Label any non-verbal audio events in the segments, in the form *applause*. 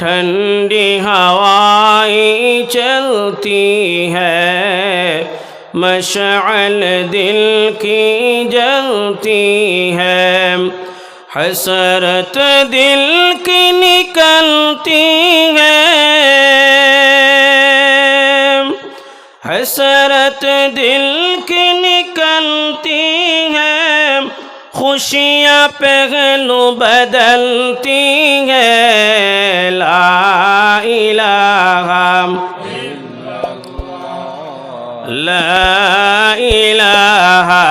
ठंडी हवाएं चलती है मशअल दिल की जलती है हसरत दिल की निकलती है हसरत दिल की निकलती है खुशियाँ पहलू बदलती है ला इलाहा ला इलाहा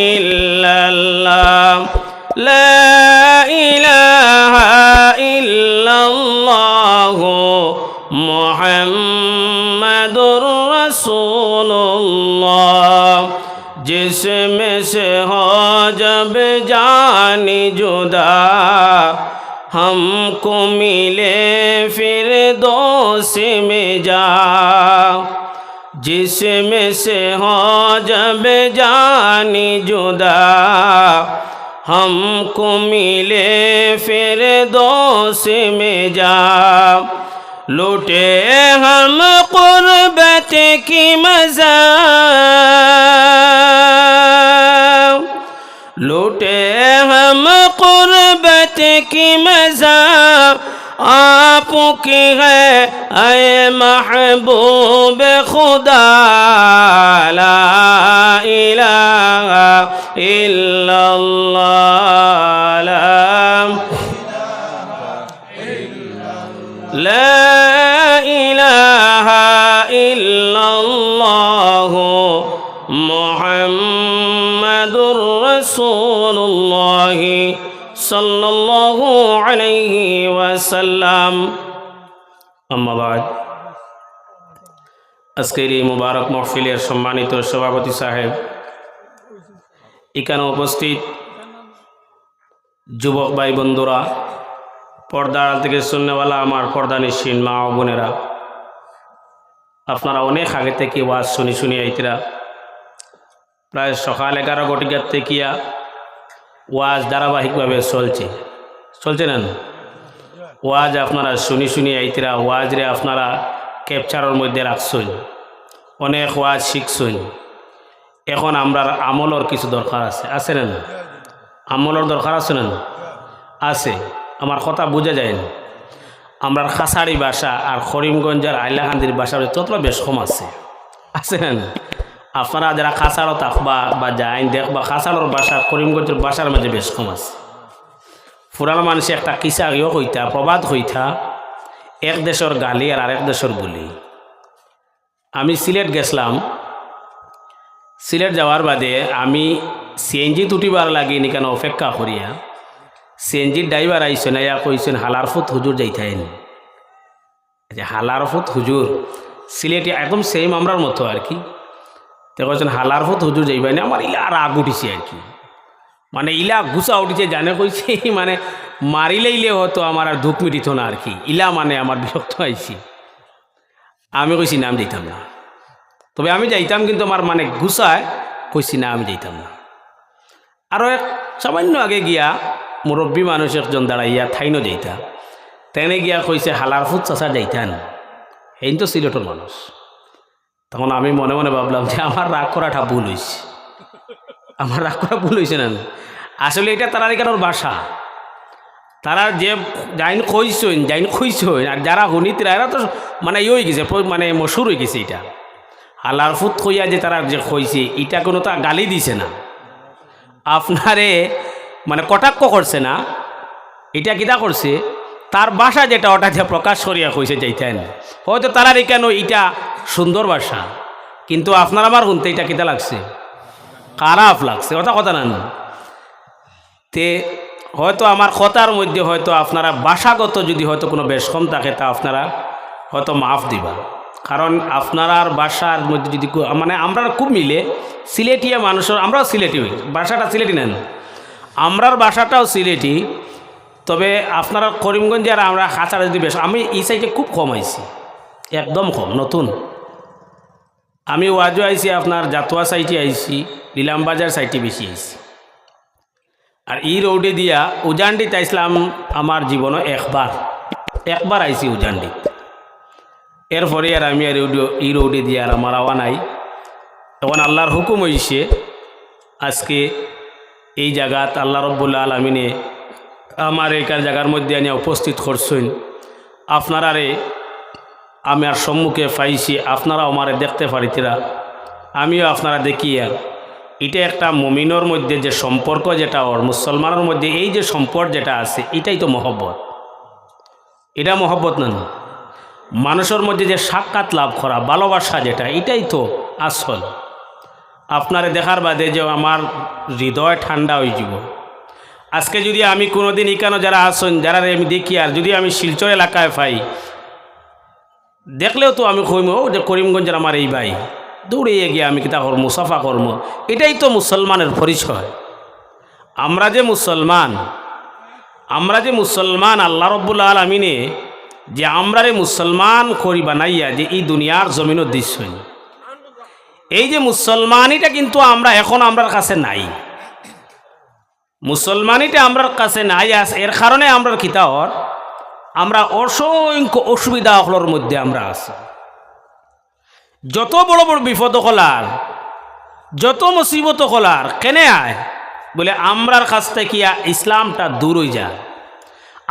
इल्लल्लाह ला इलाहा इल्लल्लाह मुहम्मदुर रसूलुल्लाह जिसमें से हो जुदा। हमको मिले फिर दोस्त में जा। जिसमें से हो जब जानी जुदा। हमको मिले फिर दोस्त में जा। लूटे हम कुर्बत की मज़ा। कुर्बत की मजा आपकी है अय महबूब खुदा ला इलाहा इल्लल्लाह ला আজকের এই মুবারক মহফিলের সম্মানিত সভাপতি সাহেব, এখানে উপস্থিত যুবক ভাই বন্ধুরা পর্দা থেকে শুননেওয়ালা আমার পর্দা নিশ্চিন মা ও বোনেরা, আপনারা অনেক আগে থেকে ওয়াজ শুনি শুনি আইতরা। প্রায় সকাল এগারো ঘটিকার থেকে ওয়াজ ধারাবাহিকভাবে চলছে। চলছে না? ওয়াজ আপনারা শুনি শুনি আইতরা ওয়াজরে আপনারা ক্যাপচারের মধ্যে রাখছই। অনেক ওয়াজ শিখছই। এখন আমরা আমলর কিছু দরকার আছে। আছে না? আমলর দরকার আছে না? আছে। আমার কথা বোঝা যায় না। আমরা খাসাড়ি ভাষা আর করিমগঞ্জের আইলাকান্দির ভাষার ততটা বেশ কম আছে। আছে না? আপনারা যারা খাসাড়ও থাকবা বা যাইন দেখবা খাসাড়র ভাষা করিমগঞ্জের ভাষার মাঝে বেশ কম আছে। ফুরানো মানুষে একটা কিসা ইয়ে কইতা, প্রবাদ কইতা, এক দেশের গালি আর আরেক দেশের বলি। আমি সিলেট গেছিলাম সিলেট যাওয়ার বাদে আমি সিএনজি তুটিবার লাগি নিকেন অপেক্ষা করিয়া। সিএনজির ড্রাইভার আইসেন ইয়া কইছেন হালারফুত হুজুর যাইতেন যে হালারফুত হুজুর, সিলেটে একদম সেম আমরার মতো আর কি। তো কইছেন হালারফুত হুজুর যাইবেন? আমার ইলা রাগ উঠিছে আর কি। মানে ইলা গুছা উঠিছে, জানে কইছে *laughs* মানে মারিলেইলে হয়তো আমার আর দুঃখ মিটিত না আর কি। ইলা মানে আমার বিরক্ত আইছি আমি কইছি, না, আমি যাইতাম না। তবে আমি যাইতাম, কিন্তু আমার মানে গুছায় কইছি, না, আমি যাইতাম না। আরও এক সামান্য আগে গিয়া মুরব্বী মানুষ একজন দাঁড়াইয়া থাইন যাইতা। তেনে গিয়া কইছে, হালার ফুট চাষা যাইতান। এই তো সিলেটর মানুষ। তখন আমি মনে মনে ভাবলাম যে আমার রাগ করাটা ভুল হয়েছে আমার রাগ করা ভুল হয়েছে না আসলে এটা তারা এখানোর বাসা। তারা যে যাইন কইসইন যাইন কইসইন আর যারা শুনিতরা এরা তো মানে ইয়ে হয়ে গেছে মানে মশুর হয়ে গেছে এটা। হালার ফুট কইয়া যে তারা যে কইছে এটা কোনো তা গালি দিছে না। আপনারে মানে কটাক্ষ করছে না। এটা কিতা করছে? তার বাসা যেটা, ওটা যে প্রকাশ করিয়া কইছে যাইতেন। হয়তো তারার কেন এটা সুন্দর বাসা কিন্তু আপনার আমার শুনতে এটা কিতা লাগছে? খারাপ লাগছে ওটা কথা না। তে হয়তো আমার কথার মধ্যে হয়তো আপনারা বাসাগত যদি হয়তো কোনো বেশ কম থাকে, তা আপনারা হয়তো মাফ দিবা। কারণ আপনার বাসার মধ্যে যদি মানে আমরা খুব মিলে সিলেটিয়া মানুষের, আমরাও সিলেটি বাসাটা সিলেটি নেন। আমরার বাসাটাও সিলেটি তবে আপনারা করিমগঞ্জে আর আমরা খাঁচার যদি বেশ আমি এই সাইডে খুব কম আইছি। একদম কম, নতুন। আমি ওয়াজও আইছি, আপনার জাতুয়া সাইটে আইছি নীলামবাজার সাইটে বেশি আইছি। আর ই রোডে দিয়া উজানডিতে আইসলাম আমার জীবনে একবার। একবার আইছি উজানডি এরপরে আর আমি আর এই রোডে দিয়ে আর আমার আওয়া নাই। তখন আল্লাহর হুকুম হইছে, আজকে এই জায়গাত আল্লাহ রব্বুল্লা আলমিনে আমার এখান জায়গার মধ্যে আনিয়া উপস্থিত করছেন। আপনারারে আমি আর সম্মুখে পাইছি আপনারা আমারে দেখতে পারিতিরা। আমিও আপনারা দেখিয়া, এটা একটা মমিনর মধ্যে যে সম্পর্ক যেটা ওর, মুসলমানের মধ্যে এই যে সম্পর্ক যেটা আছে, এটাই তো মহব্বত। এটা মহব্বত না। মানুষের মধ্যে যে সাক্ষাৎ লাভ করা, ভালোবাসা যেটা, এটাই তো আসল। আপনারে দেখার বাদে যে আমার হৃদয় ঠান্ডা হয়ে যাব। আজকে যদি আমি কোনোদিন ইকানো যারা আসুন যারা আমি দেখি আর যদি আমি শিলচর এলাকায় পাই দেখলেও তো আমি কইম "ও, যে করিমগঞ্জের আমার এই ভাই দৌড়ে গিয়ে আমি কিতা কর্ম সাফা কর্ম। এটাই তো মুসলমানের পরিচয়। আমরা যে মুসলমান আমরা যে মুসলমান আল্লাহ রব্বুল আলমিনে যে আমরা রে মুসলমান করি বানাইয়া যে এই দুনিয়ার জমিনের দৃশ্য এই যে মুসলমানিটা কিন্তু আমরা এখন আমরার কাছে নাই। মুসলমানিটা আমরার কাছে নাই আস, এর কারণে আমরা কিতাহর আমরা অসংখ্য অসুবিধা হলোর মধ্যে আমরা আছি। যত বড় বড় বিপদ হলার, যত মুসিবত হলার, কেনে আয়? বলে আমরার কাছ থেকে ইসলামটা দূর হয়ে যায়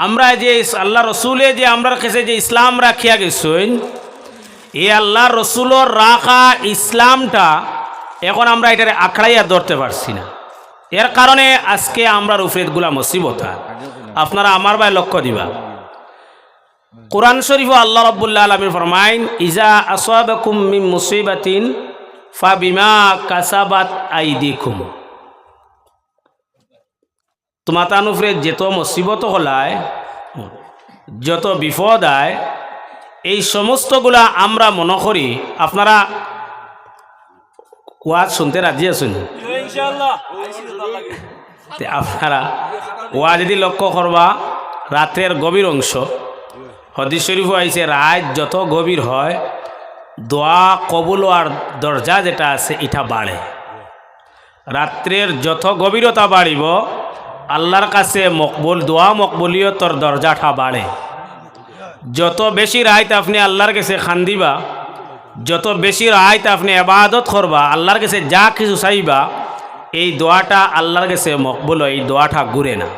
আমরা যে আল্লাহ রসুলে যে আমরার কাছে যে ইসলাম রাখিয়া গেছেন, এ আল্লাহ রসুলর রাখা ইসলামটা এখন আমরা এটারে আখড়াইয়া ধরতে পারছি না। এর কারণে আজকে আমরা রুফরেদগুলা মুসিবত। আপনারা আমার ভাই লক্ষ্য দিবা। কোরআন শরীফ আল্লাহ রব্বুল্লাহ আলমীর ফরমাইন, ইজা আসবাকুম মিন মুসিবাতিন ফা বিমা কাসাবাত আইদিকুম। তোমার তানুফরে যেত মুসিবত হলায়, যত বিপদ আয়, এই সমস্তগুলা আমরা মনে করি, আপনারা ওয়াজ শুনতে রাজি আছেন? আপনারা ওয়া যদি লক্ষ্য করবা রাতের গভীর অংশ। হদিস শরীফ আইছে, রাত যত গভীর হয়, দোয়া, কবুল আর দরজা যেটা আছে, এটা বাড়ে। রাত্রের যত গভীরতা বাড়িব, আল্লাহর কাছে মকবুল, দোয়া মকবুলিয়তর দরজাটা বাড়ে। যত বেশি রাইত আপনি আল্লাহর কাছে খান্দিবা, যত বেশি রাইত আপনি আবাদত করবা, আল্লাহর কাছে যা কিছু চাইবা এই দোয়াটা আল্লাহর কাছে মকবুল এই দোয়াটা ঘুরে না।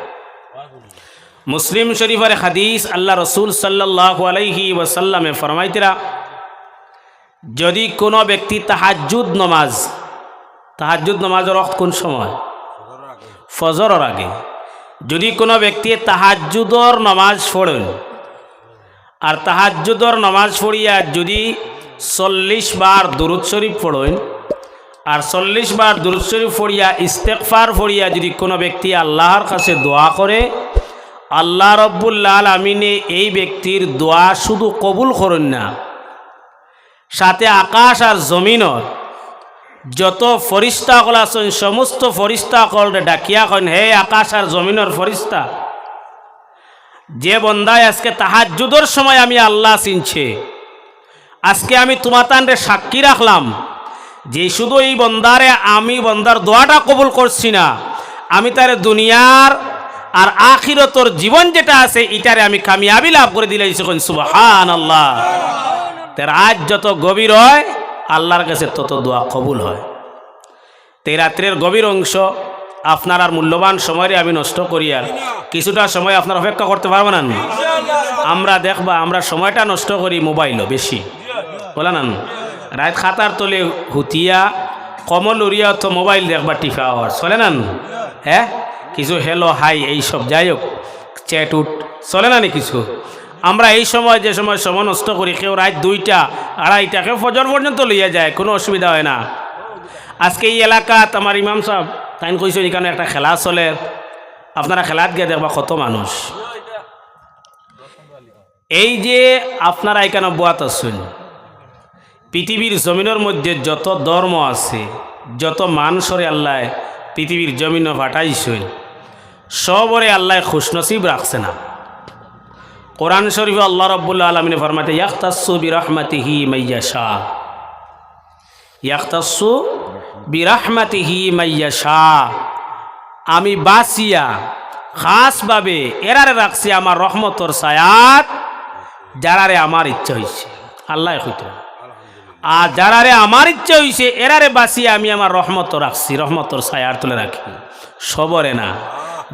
মুসলিম শরীফের হাদিস আল্লাহ রসুল সাল্লাহ আলাইহি ওয়াসাল্লামে ফরমাইতিরা, যদি কোনো ব্যক্তি তাহাজ্জুদ নমাজ, তাহাজ্জুদ নমাজের রক্ত কোন সময়? ফজরের আগে। যদি কোনো ব্যক্তি তাহাজ্জুদর নমাজ পড়েন, আর তাহাজ্জুদর নমাজ পড়িয়া যদি চল্লিশ বার দুরুদ শরীফ পড়েন আর চল্লিশ বার দুরুদ শরীফ পড়িয়া ইস্তেকফার পড়িয়া যদি কোনো ব্যক্তি আল্লাহর কাছে দোয়া করে, আল্লাহ রব্বুল্লাল আমিনে এই ব্যক্তির দোয়া শুধু কবুল করেন না। সাথে আকাশ আর জমিনর যত ফরিস্তা কল আছেন, সমস্ত ফরিস্তা কল ডাকিয়া কন হে আকাশ আর জমিনের ফরিস্তা, যে বন্দায় আজকে তাহাজ্জুদর সময় আমি আল্লাহ চিনছে, আজকে আমি তোমাতানরে সাক্ষী রাখলাম যে শুধু এই বন্দারে আমি বন্দার দোয়াটা কবুল করছি না, আমি তার দুনিয়ার আর আখিরতর জীবন যেটা আছে, এটারে আমি কামিয়াবি লাভ করে দিলে সুবাহান আল্লাহ তার আজ যত গভীর হয়, আল্লাহর কাছে তত দোয়া কবুল হয়। তে রাত্রের গভীর অংশ আপনার আর মূল্যবান সময়ে আমি নষ্ট করি আর কিছুটা সময় আপনার অপেক্ষা করতে পারব না আমরা দেখবা আমরা সময়টা নষ্ট করি মোবাইলও বেশি। বলে না? রাত খাতার তলে হুতিয়া, কমল উড়িয়া তো মোবাইল দেখবা টিফা হওয়ার। চলে না হ্যাঁ কিছু হেলো, হাই এইসব যাই হোক, চ্যাট উট। চলে না কিছু? আমরা এই সময় যে সময় সময় নষ্ট করি, কেউ রাত দুইটা আড়াইটা কেউ ফজর পর্যন্ত লইয়া যায়, কোনো অসুবিধা হয় না। আজকে এই এলাকাত আমার ইমাম সাহেব তাই কইছেন, এখানে একটা খেলা চলে। আপনারা খেলাত গিয়ে দেখবা কত মানুষ। এই যে আপনারা এখানে বোয়াত আছেন পৃথিবীর জমিনের মধ্যে যত ধর্ম আছে, যত মানুষরে আল্লাহ পৃথিবীর জমিন ফাটাইছেন সবরে আল্লাহ খুশনসিব রাখছে না। কোরআন শরীফ আল্লাহ রব্বুল্লা আলমিনে ফরমাতে ইয়াখতাসু বিরহমাতিহি মাইয়াশা। ইয়াখতাসু বিরহমাতিহি মাইয়াশা। আমি বাসিয়া খাসভাবে এরারে রাখছি আমার রহমতর সায়াত যারারে আমার ইচ্ছা হয়েছে আল্লাহ হইত আর যারারে আমার ইচ্ছা হয়েছে এরারে বাঁচিয়ে আমি আমার রহমত রাখছি, রহমতর ছায়ার তুলে রাখি। সবরে না।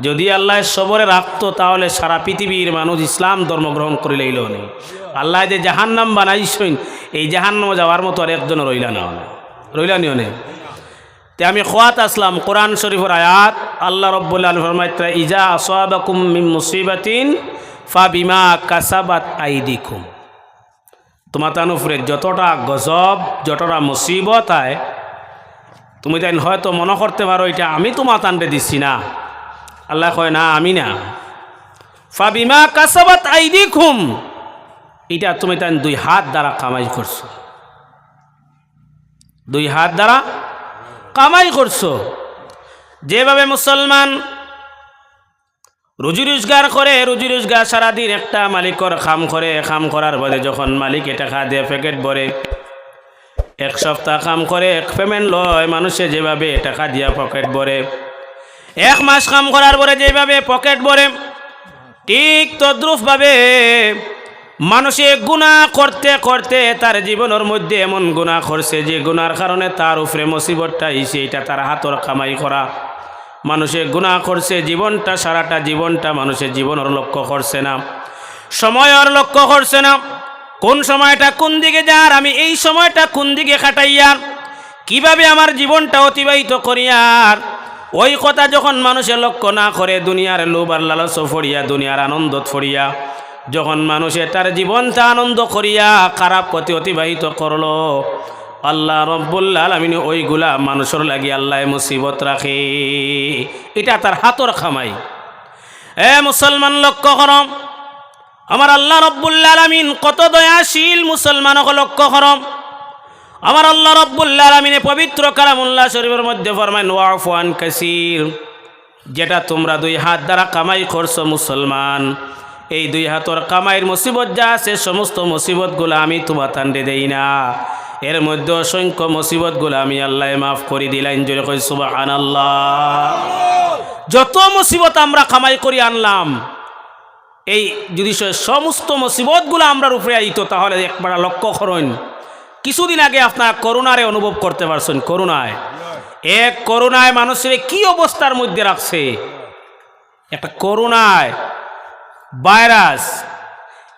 যদি আল্লাহ সবরে রাখতো, তাহলে সারা পৃথিবীর মানুষ ইসলাম ধর্ম গ্রহণ করে লইল নেই আল্লাহ যে জাহান্নাম বানাইছেন, এই জাহান্নাম যাওয়ার মতো আর একজন রইলা না। রইলা নিও নেই তে আমি খোয়াত আসলাম, কোরআন শরীফের আয়াত, আল্লাহ রব্বুল্লাহ ইজা আসবাকুম মিন মুসিবাতিন ফা বিমা কাসাবাত আইদিকুম। তোমার তান উপরে যতটা গজব, যতটা মুসিবত আয়, তুমি তাই হয়তো মনে করতে পারো, এটা আমি তোমার তানরে দিচ্ছি না। আল্লাহ কয়, না, আমি না। ফা বিমা কাসাবাত আইদিকুম, এটা তুমি তাই দুই হাত দ্বারা কামাই করছ। দুই হাত দ্বারা কামাই করছ। যেভাবে মুসলমান রুজি রোজগার করে, রুজি রোজগার সারাদিন একটা মালিকর খাম করে, খাম করার পরে যখন মালিক টাকা দিয়ে প্যাকেট ভরে, এক সপ্তাহ কাম করে, এক পেমেন্ট লয়, মানুষে যেভাবে টাকা দিয়া পকেট ভরে, এক মাস কাম করার পরে যেভাবে পকেট ভরে, ঠিক তদ্রুপভাবে মানুষে গুণা করতে করতে তার জীবনের মধ্যে এমন গুণা করছে যে গুনার কারণে তার উপরে মুসিবতটা এসে এটা তার হাতর কামাই করা। মানুষে গুণা করছে, জীবনটা, সারাটা জীবনটা মানুষের জীবনের লক্ষ্য করছে না। সময়ের লক্ষ্য করছে না। কোন সময়টা কোন দিকে যার, আমি এই সময়টা কোন দিকে খাটাইয়ার কীভাবে আমার জীবনটা অতিবাহিত করিয়ার ওই কথা যখন মানুষের লক্ষ্য না করে, দুনিয়ার লোভ আর লালস ফড়িয়া, দুনিয়ার আনন্দ ফড়িয়া, যখন মানুষে তার জীবনটা আনন্দ করিয়া, খারাপ পথে অতিবাহিত করল আল্লাহ রব্বুল্লা আলমিন ওইগুলা মানুষের লাগি আল্লাহ মুসিবত রাখে। এটা তার হাতর খামাই। এ মুসলমান লক্ষ্য করম আমার আল্লাহ রব্বুল্লা আলমিন কত দয়াশীল মুসলমানকে লক্ষ্য করম আমার আল্লাহ রব্বুল্লা আলমিনে পবিত্র কালামুল্লাহ শরীফের মধ্যে ফরমাইন ওয়াফওয়ান কাসির যেটা তোমরা দুই হাত দ্বারা কামাই করছ মুসলমান। এই দুই হাতর কামাইয়ের মুসিবত যা আছে, সমস্ত মুসিবতগুলো আমি তোমার তান্ডে দেই না। এর মধ্যে অসংখ্য মুসিবতগুলো আমি আল্লাহ মাফ করে দিলাম। জোরে কই সুবাহান আল্লাহ যত মুসিবত আমরা কামাই করে আনলাম, এই যদি সমস্ত মুসিবতগুলো আমরার উপরে আইতো, তাহলে একবার লক্ষ্য করেন। কিছুদিন আগে আপনার করোনারে অনুভব করতে পারছেন করোনায় এক করোনায় মানুষের কি অবস্থার মধ্যে রাখছে? একটা করোনায় ভাইরাস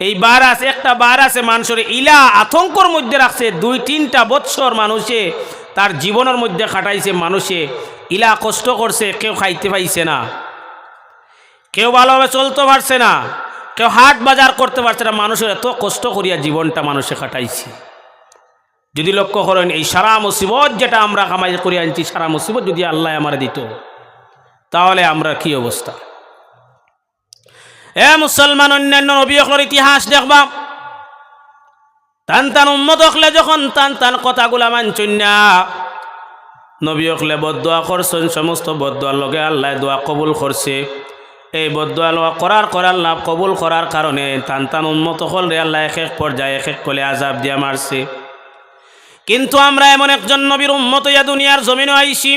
এই ভাইরাস একটা ভাইরাসে মানুষের ইলা আতঙ্কর মধ্যে রাখছে, দুই, তিনটা বৎসর মানুষে, তার জীবনের মধ্যে খাটাইছে মানুষে, ইলা কষ্ট করছে, কেউ খাইতে পাইছে না। কেউ ভালোভাবে চলতে পারছে না, কেউ হাট বাজার করতে পারছে না, মানুষের এত কষ্ট করিয়া জীবনটা মানুষে কাটাইছে যদি লক্ষ্য করেন, এই সারা মুসিবত যেটা আমরা কামাই করিয়া আনছি, সারা মুসিবত যদি আল্লাহ আমার দিত, তাহলে আমরা কি অবস্থা? এ মুসলমান অন্যান্য নবী অকলের ইতিহাস দেখবা। টান টান উম্মত অকলে যখন টান টান কথাগুলা মানছেন না, নবী অকলে বদোয়া করছেন, সমস্ত বদোয়ার লগে আল্লাহ দোয়া কবুল করছে। এই বদোয়া লোয়া করার করার লাভ কবুল করার কারণে টান টান উন্মত হল রে আল্লাহ এক এক পর্যায়ে এক এক কলে আজাব দিয়া মারছে। কিন্তু আমরা এমন একজন নবীর উম্মত ইয়া দুনিয়ার জমিনে আইসি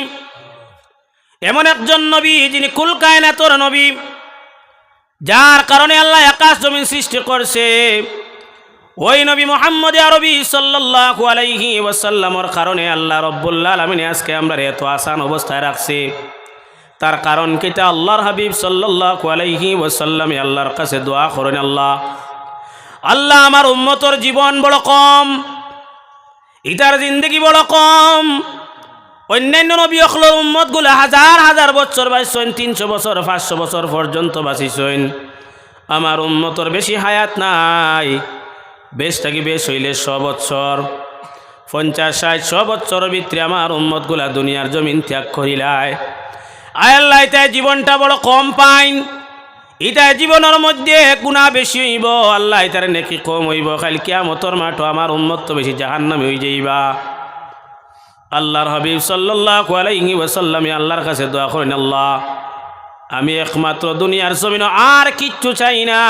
এমন একজন নবী যিনি কুল কায়নাতর নবী। যার কারণে আল্লাহ আকাশ জমিন সৃষ্টি করছে। ওই নবী মোহাম্মদ আরবি সাল্লাল্লাহু আলাইহি ওয়াসাল্লামর কারণে আল্লাহ রব্বুল্লাহ আলমিনে আজকে আমরা এত আসান অবস্থায় রাখছি। তার কারণ কিতা আল্লাহর হাবিব সাল্লাল্লাহু আলাইহি ওয়াসাল্লামে আল্লাহর কাছে দোয়া করেন আল্লাহ। আল্লাহ আমার উম্মতর জীবন বড় কম, ইটার জিন্দগি বড় কম অন্যান্য নবী অখলোর উম্মতগুলো হাজার হাজার বছর বাঁচছেন, তিনশো বছর, পাঁচশো বছর পর্যন্ত বাঁচিছেন। আমার উন্মতর বেশি হায়াত নাই বেশ থাকি বেশ হইলে ছ বছর? পঞ্চাশ, ষাট ছ বছর ভিতরে আমার উম্মতগুলা দুনিয়ার জমিন ত্যাগ করিলায়। আয়াল্লাহ তাই জীবনটা বড় কম পাইন। ইটা জীবনের মধ্যে গুণা বেশি হইব, আল্লাহ তার নেকি কম হইব। খালি কিয়ামতর মাঠো আমার উন্মত বেশি জাহান্নামে হয়ে যাইবা। আল্লাহর হাবিব সাল্লাল্লাহু আলাইহি ওয়াসাল্লামে আল্লাহর কাছে দোয়া করেন, আল্লাহ, আমি একমাত্র দুনিয়ার জমিন আর কিচ্ছু চাই না।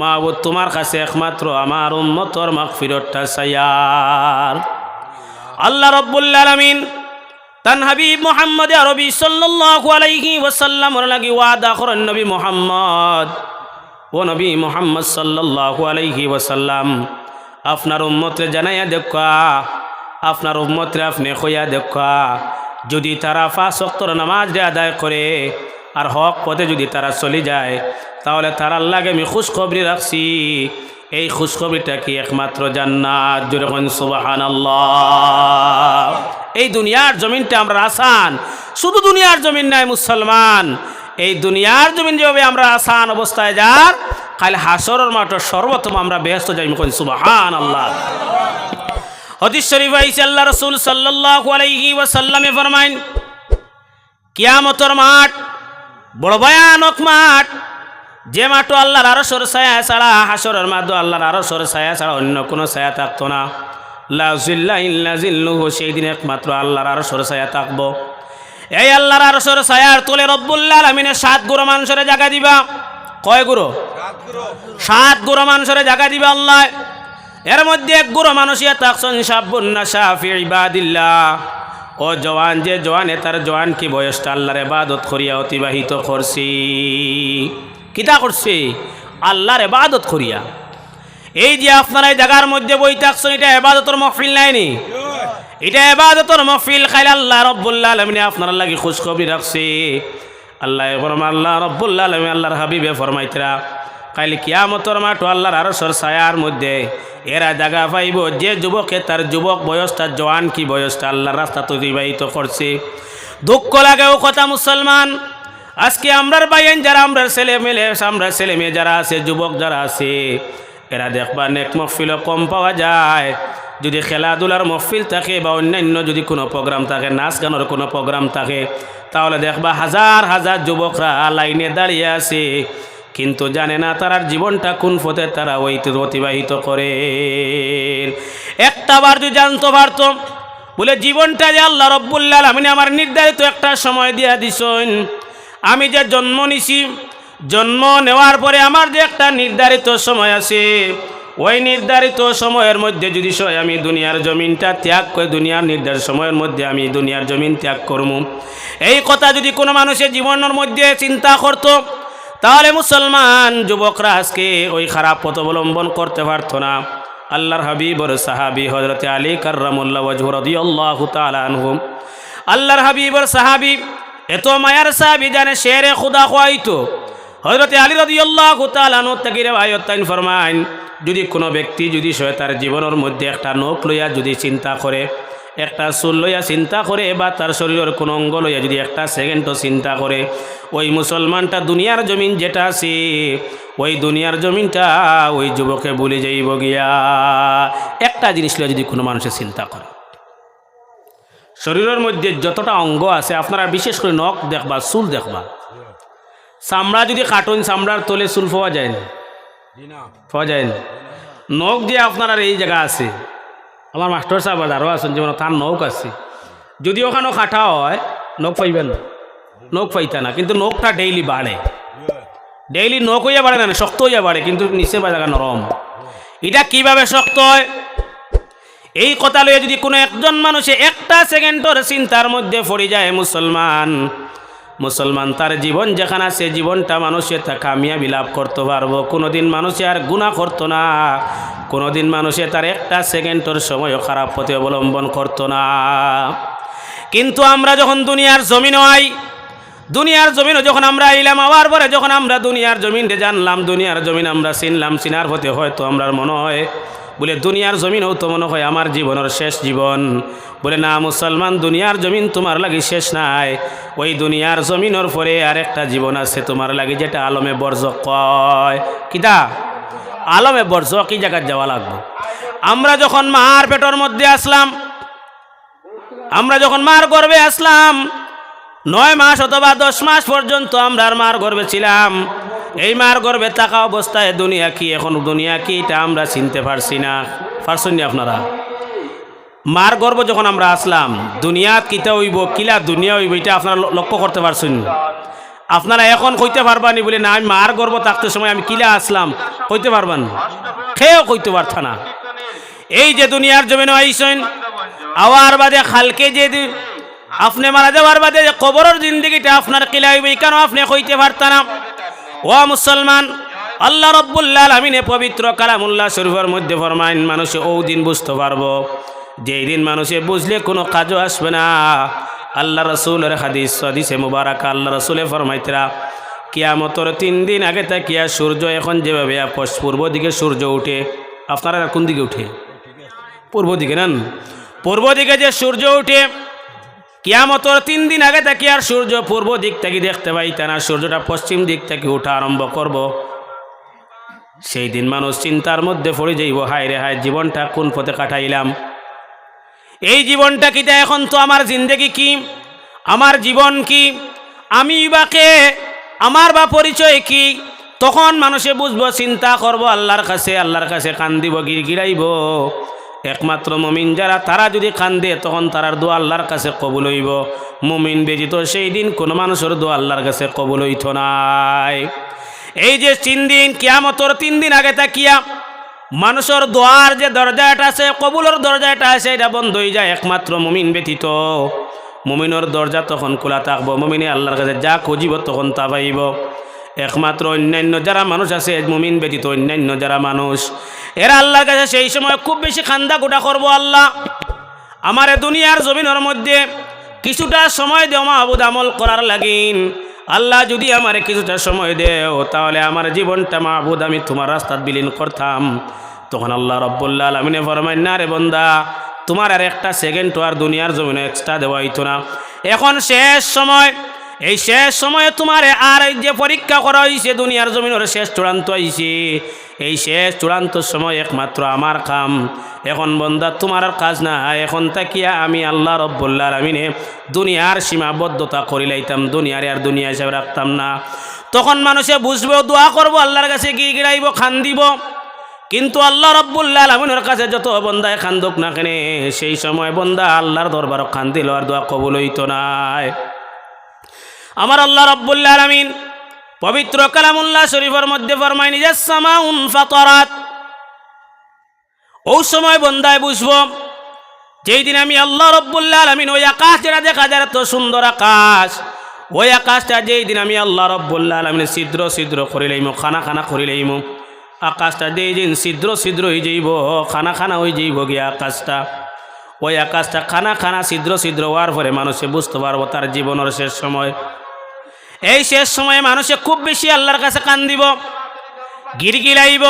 মা মাহবুদ তোমার কাছে একমাত্র আমার উন্মতর মাগফিরতটা চাইয়ার আল্লাহ রব্বুল আলামিন তান হাবিব মোহাম্মদ আরবি সাল্লাল্লাহু আলাইহি লাগি ওয়াদা করেন, নবী মোহাম্মদ, ও নবী মোহাম্মদ সাল্লাল্লাহু আলাইহি ওয়াসাল্লাম, আপনার উম্মতরে জানাইয়া দেখা আপনার উম্মতরে আপনি কইয়া দেখা যদি তারা পাঁচ অক্তর নামাজ আদায় করে আর হক পথে যদি তারা চলে যায়, তাহলে তার লাগে আমি খুশখবরি রাখছি। এই খুশখবরিটা কি একমাত্র জান্নাত? যেরকম সুবাহান আল্লাহ এই দুনিয়ার জমিনটা আমরা আসান। শুধু দুনিয়ার জমিন নাই, মুসলমান। এই দুনিয়ার জমিন যেভাবে আমরা আসান অবস্থায় যার খালি হাসরের মাঠের সর্বপ্রথম আমরা ব্যস্ত যাই কই সুবাহান আল্লাহ হদিস শরীফ আইসে আল্লাহ রসুল সাল্লাল্লাহু আলাইহি ওয়াসাল্লামে ফরমাইন কিয়ামতর মাঠ বড় ভয়ানক মাঠ। যে মাঠও আল্লাহর আরও সর ছায়া ছাড়া হাসরের মাঠ আল্লাহর আরও সর ছায়া ছাড়া অন্য কোনো ছায়া থাকতো না। লাজিল্লা ইল্লা জিল্লুহু সেই দিন একমাত্র আল্লাহর আরও সর ছায়া থাকব। এই আল্লাহর আরও সর ছায়ার তোলে রব্বুল্লাহ আমিনের সাত গুরু মানুষের জায়গা দিবা। কয় গুরু সাত গুরু মানুষের জায়গা দিবা আল্লাহ। এর মধ্যে এক গুরু মানুষিয়া তাকসন সাবুন্না শাফি ইবাদিল্লাহ। ও জওয়ান, যে জওয়ানে তার জওয়ান কি বয়সটা আল্লাহর এবাদত করিয়া অতিবাহিত করছি। কিতা করছে? আল্লাহর এবাদত করিয়া। এই যে আপনারা এই জায়গার মধ্যে বই থাকছেন এটা এবাদতর মহফিল নাইনি এটা এবাদতর মহফিল, খাইলে আল্লাহ রব্বুল্লাহ আলমিনে আপনার লাগি খুশখবরি রাখছে। আল্লাহ ফরমা আল্লাহ রব্বুল্লাহ আলমী আল্লাহর হাবিবে ফরমাইতরা কাইলে কিয়ামতর মাঠ আল্লাহর আরসর ছায়ার মধ্যে এরা জায়গা পাইব, যে যুবকে তার যুবক বয়সটা জওয়ান কি বয়সটা আল্লাহর রাস্তা তো অতিবাহিত করছে। দুঃখ লাগেও কথা মুসলমান, আজকে আমরার বাইন যারা আমরা ছেলে মেলে আমরা ছেলে মেয়ে যারা আছে, যুবক যারা আছে, এরা দেখবা নেক মহফিল কম পাওয়া যায়। যদি খেলাধুলার মহফিল থাকে বা অন্যান্য যদি কোনো প্রোগ্রাম থাকে, নাচ গানের কোনো প্রোগ্রাম থাকে, তাহলে দেখবা হাজার হাজার যুবকরা লাইনে দাঁড়িয়ে আছে। কিন্তু জানে না তারার জীবনটা কোন পথে তারা ওই অতিবাহিত করে। একটা বার যদি জানতে পারতো, বলে, জীবনটা যে আল্লাহ রব্বুল্লাহ আমি আমার নির্ধারিত একটা সময় দিয়া দিছেন। আমি যে জন্ম নিছি, জন্ম নেওয়ার পরে আমার যে একটা নির্ধারিত সময় আছে, ওই নির্ধারিত সময়ের মধ্যে যদি আমি দুনিয়ার জমিনটা ত্যাগ করে, দুনিয়ার নির্ধারিত সময়ের মধ্যে আমি দুনিয়ার জমিন ত্যাগ করব এই কথা যদি কোনো মানুষের জীবনের মধ্যে চিন্তা করতো তাহলে মুসলমান যুবকরা আজকে ওই খারাপ পথ অবলম্বন করতে পারত না। আল্লাহর হাবিবর সাহাবি হজরত আলী কার্রামুল্লাহ আল্লাহ আল্লাহর হাবিবর সাহাবি, এত মায়ার সাহাবি জানে শেরে খুদা খোয়াইতো। হজরত আলী রদি আল্লাহ ফরমাইন, যদি কোনো ব্যক্তি যদি সে তার জীবনের মধ্যে একটা নোক লইয়া যদি চিন্তা করে একটা চুল লইয়া চিন্তা করে বা তার শরীরের কোনো অঙ্গ লইয়া যদি একটা সেকেন্ডও চিন্তা করে ওই মুসলমানটা দুনিয়ার জমিন যেটা আছে ওই দুনিয়ার জমিনটা ওই যুবকে ভুলে যাইব গিয়া। একটা জিনিস লইয়া যদি কোনো মানুষের চিন্তা করে শরীরের মধ্যে যতটা অঙ্গ আছে আপনারা বিশেষ করে নখ দেখবা চুল দেখবা। চামড়া যদি কাটুন চামড়ার তলে চুল পাওয়া যায় না? পাওয়া যায় না। নখ যে আপনার আর এই জায়গা আছে আমার মাস্টার সাহেব আরও আছেন যেমন তার নখ আছে। যদি ওখানেও কাটা হয়, নখ পাইবেন না। নখ পাইতা না, কিন্তু নখটা ডেইলি বাড়ে ডেইলি নখ হইয়া বাড়ে না শক্ত হইয়া বাড়ে কিন্তু নিচে বা জায়গা নরম এটা কীভাবে শক্ত হয়? এই কথা লইয়া যদি কোনো একজন মানুষে একটা সেকেন্ডর চিন্তার মধ্যে পড়ে যায় মুসলমান মুসলমান তার জীবন যেখানে আছে, জীবনটা মানুষে তা কামিয়াবি লাভ করতে পারব। কোনোদিন মানুষে আর গুণা করতো না। কোনোদিন মানুষে তার একটা সেকেন্ডের সময়ও খারাপ পথে অবলম্বন করতো না। কিন্তু আমরা যখন দুনিয়ার জমিন আই, দুনিয়ার জমিনও যখন আমরা আইলাম আবার পরে যখন আমরা দুনিয়ার জমিনটা জানলাম, দুনিয়ার জমিন আমরা চিনলাম, চিনার পথে হয়তো আমরা মনে হয়। বলে, দুনিয়ার জমিন জমিনও তো মনে হয় আমার জীবনের শেষ জীবন। বলে, না মুসলমান, দুনিয়ার জমিন তোমার লাগে শেষ নাই। ওই দুনিয়ার জমিনের পরে আর একটা জীবন আছে তোমার লাগে, যেটা আলমে বর্জ কয়। কিতা আলমে বর্জ কি জায়গায় যাওয়া লাগবে। আমরা যখন মার পেটর মধ্যে আসলাম, আমরা যখন মার গর্বে আসলাম, নয় মাস অথবা দশ মাস পর্যন্ত আমরা আর মার গর্বে ছিলাম। এই মার গর্বে থাকা অবস্থায় দুনিয়া কি, এখন দুনিয়া কি, এটা আমরা চিনতে পারছি না। পারছেন আপনারা? মার গর্ব যখন আমরা আসলাম দুনিয়াত কিতা হইব, কিলা দুনিয়া হইব, এটা আপনারা লক্ষ্য করতে পারছেন? আপনারা এখন কইতে পারবানি বলে, না, আমি মার গর্ব থাকতে সময় আমি কিলা আসলাম কইতে পারবান? খেয়েও কইতে পারত না। এই যে দুনিয়ার জমিন আইসেন, আওয়ার বাদে খালকে যে আপনি মারা যাওয়ার বাদে কবরের জিন্দগিটা আপনার কিলা হইব কেন আপনি কইতে পারত না। ও মুসলমান, আল্লাহ রব্বুল্লাহ আলমিনে পবিত্র কালামুল্লাহ শরীফের মধ্যে ফরমাইন, মানুষে ও দিন বুঝতে পারব। যেই দিন মানুষে বুঝলে কোনো কাজও আসবে না। আল্লাহ রসুলের হাদিস, হাদিসে মুবারক আল্লাহ রসুলে ফরমাইতরা, কিয়ামতর তিন দিন আগে তাকিয়া সূর্য এখন যেভাবে পূর্ব দিকে সূর্য উঠে, আপনারা কোন দিকে উঠে? পূর্ব দিকে নেন? পূর্ব দিকে যে সূর্য উঠে কিয়ামতর তিন দিন আগে তাকিয়ে আর সূর্য পূর্ব দিক থেকে দেখতে পাইতে না, সূর্যটা পশ্চিম দিক থেকে উঠা আরম্ভ করব। সেই দিন মানুষ চিন্তার মধ্যে পড়ে যাইব, হায় রে হায়, জীবনটা কোন পথে কাটাইলাম? এই জীবনটা কিটা এখন তো আমার জিন্দেগি কি? আমার জীবন কি? আমি বাকে আমার বা পরিচয় কি? তখন মানুষে বুঝব, চিন্তা করব, আল্লাহর কাছে আল্লাহর কাছে কান্দিব গির গিরাইব একমাত্র মমিন যারা, তারা যদি কান্দে, তখন তারার দোয়া আল্লাহর কাছে কবুল হইব। মমিন বেজিত সেই দিন কোনো মানুষের দোয়া আল্লাহর কাছে কবুল হইত নাই। এই যে তিন দিন, কিয়ামতর তিন দিন আগে তাকিয়া, মানুষের দোয়ার যে দরজাটা আছে, কবুলের দরজাটা আছে, এটা বন্ধ হয়ে যায়, একমাত্র মমিন ব্যতীত। মুমিনের দরজা তখন খোলা থাকব, মুমিনে আল্লাহর কাছে যা খুঁজিব তখন তা পাইব। একমাত্র অন্যান্য যারা মানুষ আছে মুমিন ব্যতীত অন্যান্য যারা মানুষ। এরা আল্লাহর কাছে সেই সময় খুব বেশি খান্দা গোটা করব আল্লাহ। আমার দুনিয়ার জমিনের মধ্যে কিছুটা সময় দেও মাহবুদ আমল করার লাগিন। আল্লাহ যদি আমার কিছুটা সময় দেও, তাহলে আমার জীবনটা মাহবুদ আমি তোমার রাস্তাত বিলীন করতাম। তখন আল্লাহ রব্বুল্লাহ আলমিনে ফরমাই না রে বন্দা, তোমার আর একটা সেকেন্ড আর দুনিয়ার জমিনে এক্সট্রা দেওয়া হইতো না। এখন শেষ সময় এই শেষ সময়ে তোমার আর যে পরীক্ষা করা হয়েছে দুনিয়ার জমিনের শেষ চূড়ান্ত হয়েছে এই শেষ চূড়ান্ত সময় একমাত্র আমার কাম। এখন বন্দা, তোমার আর কাজ না এখন তাকিয়া আমি আল্লাহ রব্বুল্লাহ আমিনে দুনিয়ার সীমাবদ্ধতা করিলাইতাম দুনিয়ার আর দুনিয়া হিসাবে রাখতাম না। তখন মানুষে বুঝব দোয়া করব, আল্লাহর কাছে গিয়ে গিরাইব খান দিব। কিন্তু আল্লাহ রব্বুল্লাহ আলমিনের কাছে যত বন্দায় খান্দুক না কেনে, সেই সময় বন্দা আল্লাহর দরবার খান দিল আর দোয়া কবুল হইতো নাই। আমার আল্লাহ রব্বুল্লাহ আলমিন পবিত্র কালামুল্লাহ শরীফের মধ্যে ফরমাই নিজের সামাউন ফাতরাত। ওই সময় বন্দায় বুঝব, যেই দিন আমি আল্লাহ রব্বুল্লাহ আলমিন ওই আকাশ যেটা দেখা যায় এত সুন্দর আকাশ, ওই আকাশটা যেই দিন আমি আল্লাহ রব্বুল্লাহ আলমিন ছিদ্র ছিদ্র করিলাইম, খানা খানা করিলাইম, আকাশটা যেই দিন ছিদ্র ছিদ্র হয়ে যাইব, খানা খানা হয়ে যাইব গিয়া আকাশটা, ওই আকাশটা খানা খানা ছিদ্র ছিদ্র হওয়ার পরে মানুষে বুঝতে পারব তার জীবনের শেষ সময়। এই শেষ সময়ে মানুষে খুব বেশি আল্লাহর কাছে কান দিব, গিরগিলাইব।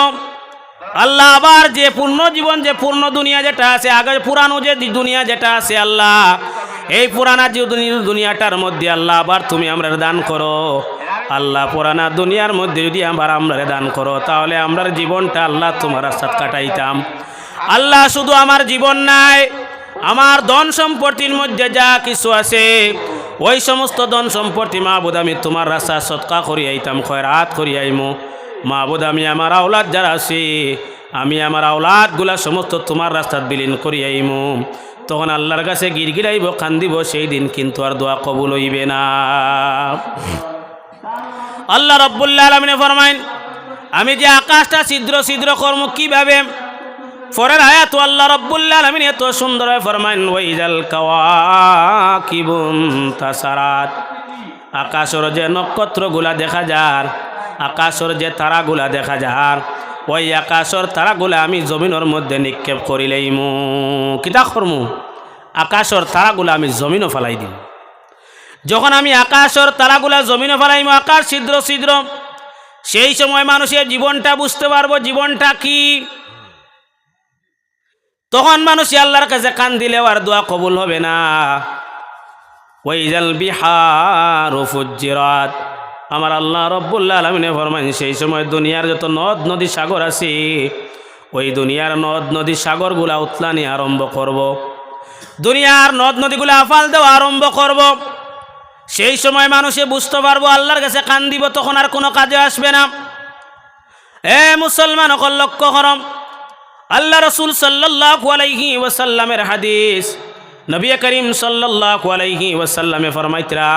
আল্লাহ আবার যে পূর্ণ জীবন, যে পূর্ণ দুনিয়া যেটা আছে, আগে পুরানো যে দুনিয়া যেটা আছে আল্লাহ, এই পুরানা যে দুনিয়াটার মধ্যে আল্লাহ আবার তুমি আমরা দান করো। আল্লাহ পুরানা দুনিয়ার মধ্যে যদি আবার আমরা দান করো, তাহলে আমরার জীবনটা আল্লাহ তোমার রাস্তাত কাটাইতাম। আল্লাহ শুধু আমার জীবন নাই, আমার ধন সম্পত্তির মধ্যে যা কিছু আছে ওই সমস্ত ধন সম্পত্তি মাহবুদ আমি তোমার রাস্তা সৎকা করি আইতাম, খয়রাত করি আইমো। মাহবুদ, আমি আমার আওলাদ যারা আছি, আমি আমার আওলাদগুলা সমস্ত তোমার রাস্তাত বিলীন করি আইমো। তখন আল্লাহর কাছে গির গিরগিরাইব, কান্দিব, সেই দিন কিন্তু আর দোয়া কবুল হইবে না। আল্লাহ রব্বুল্লাহ আলমিনে ফরমাইন, আমি যে আকাশটা ছিদ্র ছিদ্র কর্ম কীভাবে পরের আয়াত, আল্লাহ রব্বুল্লাহ আলমিন এত সুন্দরভাবে ফরমাইন ওইজাল কাওয়াকিবুন তাসারাত। আকাশের যে নক্ষত্রগুলা দেখা যার, আকাশের যে তারাগুলা দেখা যার, ওই আকাশের তারাগুলা আমি জমিনের মধ্যে নিক্ষেপ করিলেইমু কিতা করমু? আকাশের তারাগুলা আমি জমিনও ফেলাই দিম। যখন আমি আকাশের তারাগুলা জমিনে ফেলাইমু, আকাশ ছিদ্র ছিদ্র, সেই সময় মানুষের জীবনটা বুঝতে পারব, জীবনটা কি? তখন মানুষ আল্লাহর কাছে কান দিলেও আর দোয়া কবুল হবে না ওইজাল বিহার ফুজিরাত আমার আল্লাহ রব্বুল্লাহ আলমিনে ফরমাইন, সেই সময় দুনিয়ার যত নদ নদী সাগর আছে, ওই দুনিয়ার নদ নদী সাগরগুলা উতলানি আরম্ভ করব। দুনিয়ার নদ নদীগুলা আফাল দেওয়া আরম্ভ করব। সেই সময় মানুষে বুঝতে পারব, আল্লাহর কাছে কান দিব, তখন আর কোনো কাজে আসবে না এ মুসলমান অকল লক্ষ্য করম আল্লাহ রসুল সাল্লাল্লাহু আলাইহি ওয়াসাল্লামের হাদিস নবী করিম সাল্লাল্লাহু আলাইহি ওয়াসাল্লামে ফরমাইতরা,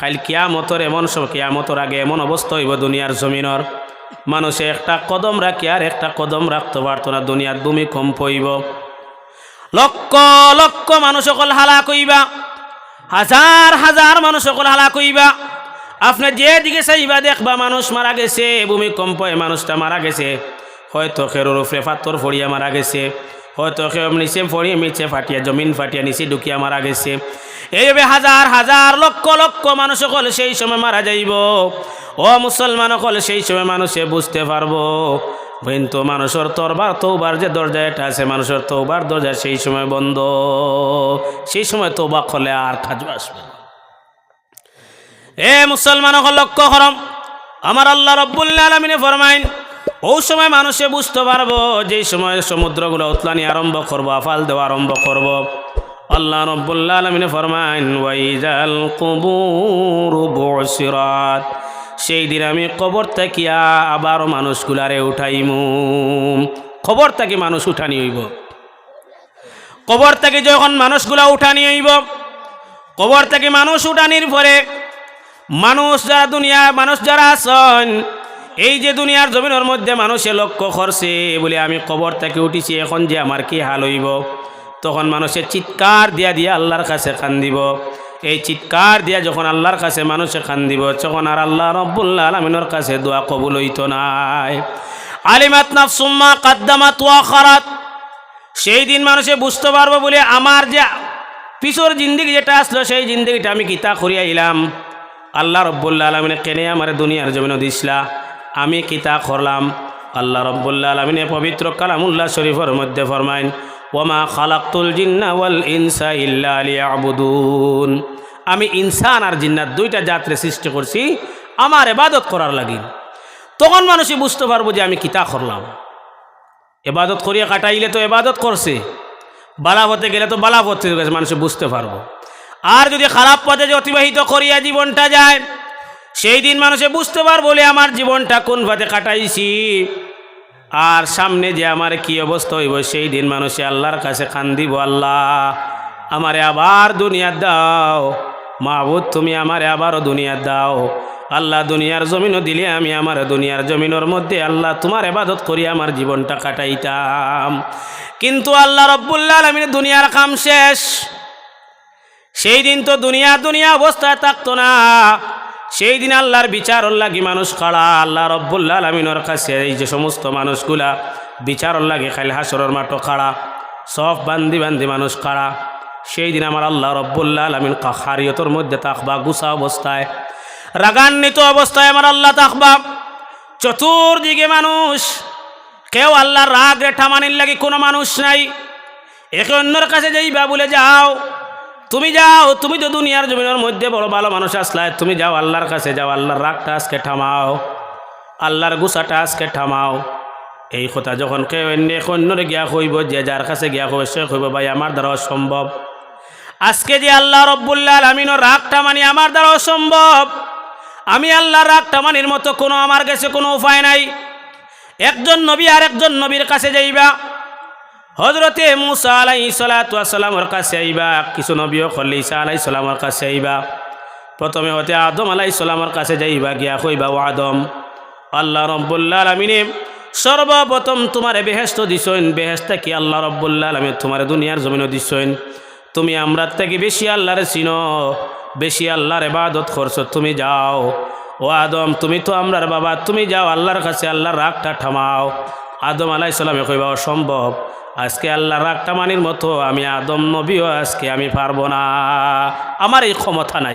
কাল কিয়ামতর এমন সব কিয়ামতর আগে এমন অবস্থা হইব দুনিয়ার জমিনর। মানুষে একটা কদম রাখি আর একটা কদম রাখতে পারতো না, দুনিয়ার দুমি কম পইব লক্ষ লক্ষ মানুষ সকল হালা কইবা হাজার হাজার মানুষ সকল হালা কইবা আপনি যেদিকে চাইবা দেখবা মানুষ মারা গেছে, ভূমিকম্পে মানুষটা মারা গেছে। হয়তো খেরোর উপরে পাথর ফড়িয়া মারা গেছে। হয়তো কেউ নিচে ফড়িয়ে মিচে ফাটিয়া, জমিন ফাটিয়া, নিচে ঢুকিয়া মারা গেছে। এইভাবে হাজার হাজার, লক্ষ লক্ষ মানুষ সকল সেই সময় মারা যাইব। ও মুসলমান সকল সেই সময় মানুষে বুঝতে পারব। কিন্তু মানুষের তরবার তৌবার যে দরজা এটা আছে, মানুষের তৌবার দরজা সেই সময় বন্ধ। সেই সময় তৌবা খলে আর খাজু আসবে এ মুসলমান লক্ষ্য করম। আমার আল্লাহ রব্বুল্লাহ আলমিনে ফরমাইন ও সময় মানুষে বুঝতে পারব, যেই সময় সমুদ্রগুলো উতলানি আরম্ভ করব, আফাল দেওয়া আরম্ভ করব। আল্লাহ রব্বুল্লাহ আলমিনে ফরমাইন ওয়াইজাল সেই দিন আমি কবর থাকিয়া আবারও মানুষগুলারে উঠাইমু। খবর থাকি মানুষ উঠানি হইব। কবর থেকে যখন মানুষগুলা উঠানি হইব, কবর থেকে মানুষ উঠানির পরে মানুষ যারা দুনিয়া, মানুষ যারা আছেন এই যে দুনিয়ার জমিনের মধ্যে মানুষে লক্ষ্য করছে বলে আমি কবর থেকে উঠিছি, এখন যে আমার কি হাল হইব? তখন মানুষের চিৎকার দিয়া দিয়া আল্লাহর কাছে কান্দিব। এই চিৎকার দিয়া যখন আল্লাহর কাছে মানুষে কান্দিব, তখন আর আল্লাহ রব্বুল্লাহ আলমিনের কাছে দোয়া কবুল হইত নাই। আলিমাত নাফসুম্মা কাদ্দামাত ওয়া খারাত। সেই দিন মানুষে বুঝতে পারব বলে আমার যে পিছর জিন্দিগি যেটা আসলো, সেই জিন্দিগিটা আমি কিতা করিয়া এলাম। আল্লাহ রব্বুল্লা আলমিনে কেনে আমার দুনিয়ার জমিন দিসলা? আমি কিতা করলাম আল্লাহ রব্বুল্লা আলমিনে পবিত্র কালামুল্লাহ শরীফের মধ্যে ফরমাইন, ওমা খালাক্তুল জিন্না ওয়াল ইনসা ইল্লা আলিয়াবুদুন আমি ইনসান আর জিন্নাত দুইটা জাতরে সৃষ্টি করছি, আমার এবাদত করার লাগি। তখন মানুষই বুঝতে পারব যে আমি কিতা করলাম এবাদত করিয়া কাটাইলে তো এবাদত করছে, বালা হতে গেলে তো বালা হতে গেছে মানুষ বুঝতে পারব। আর যদি খারাপ পথে যে অতিবাহিত করিয়া জীবনটা যায় সেই দিন মানুষে বুঝতে পার বলে আমার জীবনটা কোন পথে কাটাইছি। আর সামনে যে আমার কি অবস্থা হইব সেই দিন মানুষে আল্লাহর কাছে কান্দিব আল্লাহ। আমারে আবার দুনিয়া দাও। মাহবুদ তুমি আমারে আবারও দুনিয়া দাও। আল্লাহ দুনিয়ার জমিনও দিলে আমি আমার দুনিয়ার জমিনের মধ্যে আল্লাহ তোমার এবাদত করি আমার জীবনটা কাটাইতাম। কিন্তু আল্লাহ রব্বুল্লাহ আলমিন দুনিয়ার কাম শেষ। সেই দিন তো দুনিয়া দুনিয়া অবস্থায় থাকতো না। সেই দিন আল্লাহর বিচার লাগি মানুষ খাড়া? আল্লাহ রব্বুল্লাহ আলমিনের কাছে এই যে সমস্ত মানুষগুলা বিচার লাগে খালি হাসরের মাঠও খাড়া, সব বান্দি বান্দি মানুষ খাড়া। সেই দিন আমার আল্লাহ রব্বুল্লাহ আলমিন খারিয়তর মধ্যে তাকবা গুসা অবস্থায়, রাগান্বিত অবস্থায় আমার আল্লাহ তাকবা। চতুর্দিকে মানুষ, কেউ আল্লাহর রাগ রেঠা মানির লাগে কোনো মানুষ নাই। একে অন্যর কাছে যাইবা বলে যাও তুমি যাও, তুমি তো দুনিয়ার জমিনের মধ্যে বড় ভালো মানুষ আসলায় তুমি যাও আল্লাহর কাছে যাও, আল্লাহর রাগটা আজকে থামাও, আল্লাহর গুসাটা আজকে থামাও। এই কথা যখন কেউ অন্য অন্যরে গিয়া কইব, যে যার কাছে গিয়া কইব, সে কইব, ভাই, আমার দ্বারা অসম্ভব। আজকে যে আল্লাহ রব্বুল্লাহ আমিনের রাগটা মানি আমার দ্বারা অসম্ভব। আমি আল্লাহর রাগটা মানির মতো কোনো আমার কাছে কোনো উপায় নাই। একজন নবী আর একজন নবীর কাছে যাইবা। হজরতে মুসা আলাই সালাতামের কাছে আইবা, কিছু নবীও করলে ঈসা আলাই সালামের কাছে আইবা। প্রথমে হতে আদম আলাই সালামের কাছে যাইবা, গিয়া কইবা, ও আদম, আল্লাহ রব্বুল্লাহ আলমিনে, সর্বপ্রথম তোমার বেহেস্ত দিছইন বেহেস্তা কি আল্লাহ রব্বুল্লাহ আলমী তোমার দুনিয়ার জমিনও দিছইন তুমি আমরা থেকে বেশি আল্লাহরে চিনো, বেশি আল্লাহর এবাদত করছ, তুমি যাও। ও আদম, তুমি তো আমরার বাবা, তুমি যাও, আল্লাহর কাছে আল্লাহর রাগটা থামাও। আদম আলাই সালামে কইবা, অসম্ভব আজকে আল্লাহ রাগটা মানির মতো আমি আদম নবীও আজকে আমি পারব না। আমার এই ক্ষমতা নাই।